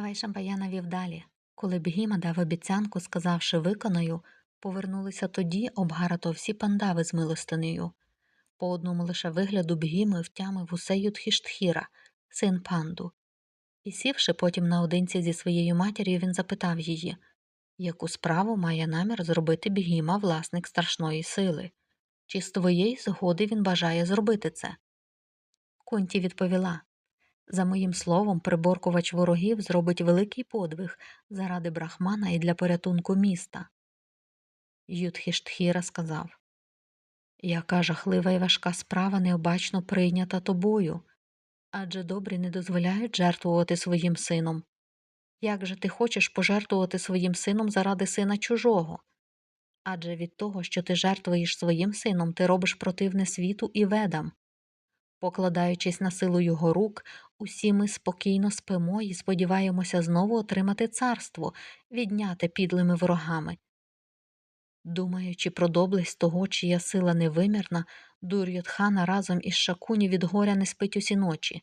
Вайшампая навів далі. Коли Бгіма дав обіцянку, сказавши виконаю, повернулися тоді обгарато всі пандави з милостинею. По одному лише вигляду Бгіми втямив усе Юдхіштхіра, син панду. І сівши потім наодинці зі своєю матір'ю, він запитав її, яку справу має намір зробити Бгіма, власник страшної сили, чи з твоєї згоди він бажає зробити це? Кунті відповіла за моїм словом, приборкувач ворогів зробить великий подвиг заради брахмана і для порятунку міста. Юдхіштхіра сказав Яка жахлива і важка справа необачно прийнята тобою, адже добрі не дозволяють жертвувати своїм сином. Як же ти хочеш пожертвувати своїм сином заради сина чужого? Адже від того, що ти жертвуєш своїм сином, ти робиш противне світу і ведам. Покладаючись на силу його рук, усі ми спокійно спимо і сподіваємося знову отримати царство, відняте підлими ворогами. Думаючи про доблесть того, чия сила невимірна, Дур'ютхана разом із Шакуні від горя не спить усі ночі.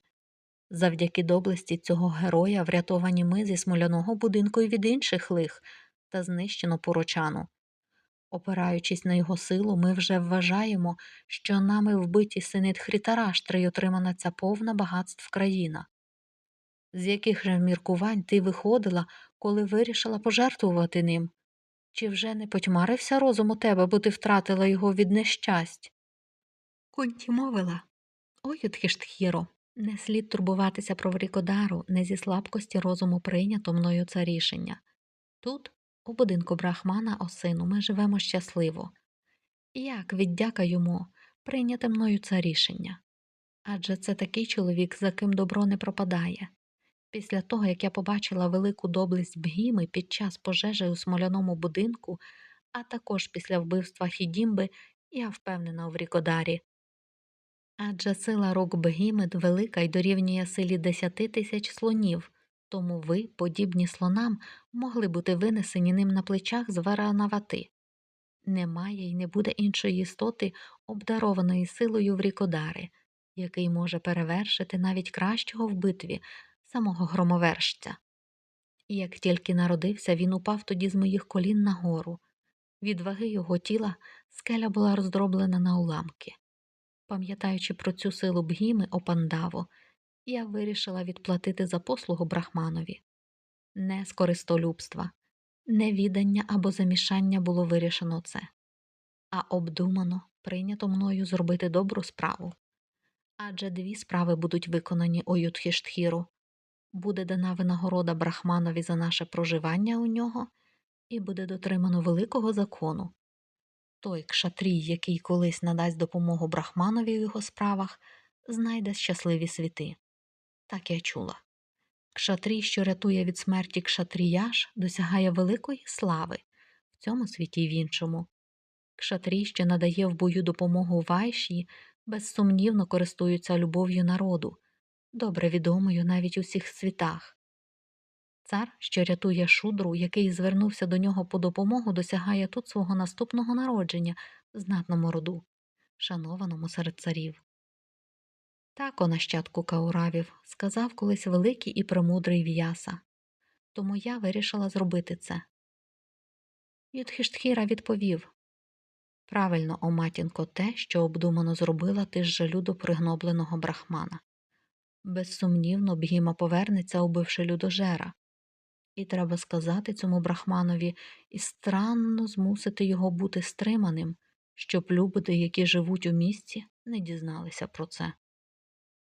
Завдяки доблесті цього героя врятовані ми зі смоляного будинку і від інших лих та знищено порочану. Опираючись на його силу, ми вже вважаємо, що нами вбиті сини Тхрітараштри й отримана ця повна багатств країна. З яких же міркувань ти виходила, коли вирішила пожертвувати ним? Чи вже не потьмарився розум у тебе, бо ти втратила його від нещасть? Кунті мовила Ой, Юдхіштхіро, не слід турбуватися про Врікодару, не зі слабкості розуму прийнято мною це рішення. Тут у будинку брахмана осину ми живемо щасливо. Як віддяка йому прийняти мною це рішення? Адже це такий чоловік, за ким добро не пропадає. Після того, як я побачила велику доблесть Бгіми під час пожежі у смоляному будинку, а також після вбивства Хідімби, я впевнена у Врікодарі. Адже сила рук Бгімет велика й дорівнює силі десяти тисяч слонів, тому ви, подібні слонам, могли бути винесені ним на плечах з Варанавати. Немає й не буде іншої істоти, обдарованої силою Врікодари, який може перевершити навіть кращого в битві самого громовершця. І як тільки народився, він упав тоді з моїх колін нагору. Від ваги його тіла скеля була роздроблена на уламки. Пам'ятаючи про цю силу бгіми опандаво, я вирішила відплатити за послугу брахманові. Не з користолюбства, не відання або замішання було вирішено це, а обдумано прийнято мною зробити добру справу. Адже дві справи будуть виконані у Ютхіштхіру буде дана винагорода брахманові за наше проживання у нього, і буде дотримано великого закону. Той кшатрій, який колись надасть допомогу брахманові в його справах, знайде щасливі світи. Так я чула. Кшатрій, що рятує від смерті кшатріяж, досягає великої слави в цьому світі й в іншому. Кшатрій, що надає в бою допомогу вайші, безсумнівно користуються любов'ю народу, добре відомою навіть у всіх світах. Цар, що рятує шудру, який звернувся до нього по допомогу, досягає тут свого наступного народження в знатному роду, шанованому серед царів. Так, о нащадку кауравів, сказав колись великий і премудрий в'яса, тому я вирішила зробити це. Юдхіштхіра відповів Правильно, о матінко, те, що обдумано зробила ти з жалю до пригнобленого брахмана. Безсумнівно, бгіма повернеться, убивши людожера, і треба сказати цьому брахманові і странно змусити його бути стриманим, щоб люди, які живуть у місті, не дізналися про це.